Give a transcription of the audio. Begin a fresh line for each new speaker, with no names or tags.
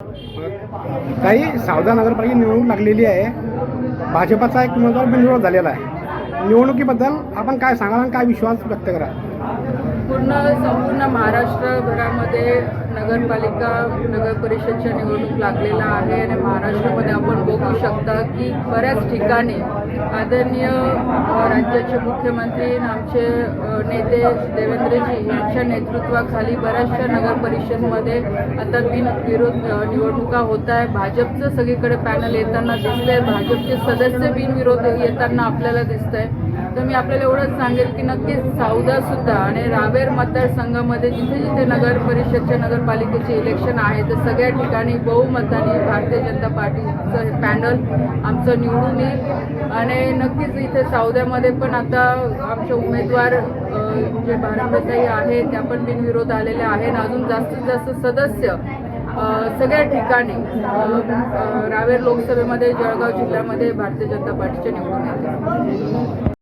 काही सावधा नगरपालिका निवडणूक लागलेली आहे. भाजपाचा एक उमेदवार बिनविरोध झालेला आहे. निवडणुकीबद्दल आपण काय सांगाल आणि काय विश्वास व्यक्त करा
पूर्ण संपूर्ण महाराष्ट्रभरामध्ये नगरपालिका नगर परिषदच्या निवडणूक लागलेला आहे आणि महाराष्ट्र शकता की बऱ्याच ठिकाणी आदरणीय राज्याचे मुख्यमंत्री आमचे नेते देवेंद्रजी यांच्या नेतृत्वाखाली बऱ्याचशा नगर परिषदमध्ये आता बिन विरोध निवडणुका होत आहे. भाजपचं सगळीकडे पॅनल येताना दिसतंय. भाजपचे सदस्य बिनविरोध येताना आपल्याला दिसतंय. तर मी आपल्याला एवढंच सांगेल की नक्कीच सावदासुद्धा आणि रावेर मतदारसंघामध्ये जिथे जिथे नगर परिषदचे नगरपालिकेचे इलेक्शन आहे तर सगळ्या ठिकाणी बहुमताने भारतीय जनता पार्टीचं पॅनल आमचं निवडून येईल. आणि नक्कीच इथे सावद्यामध्ये पण आता आमचे उमेदवार जे भारताताई आहे त्या पण बिनविरोध आलेल्या आहे आणि अजून जास्तीत जास्त सदस्य सगळ्या ठिकाणी रावेर लोकसभेमध्ये जळगाव जिल्ह्यामध्ये भारतीय जनता पार्टीचे निवडून येते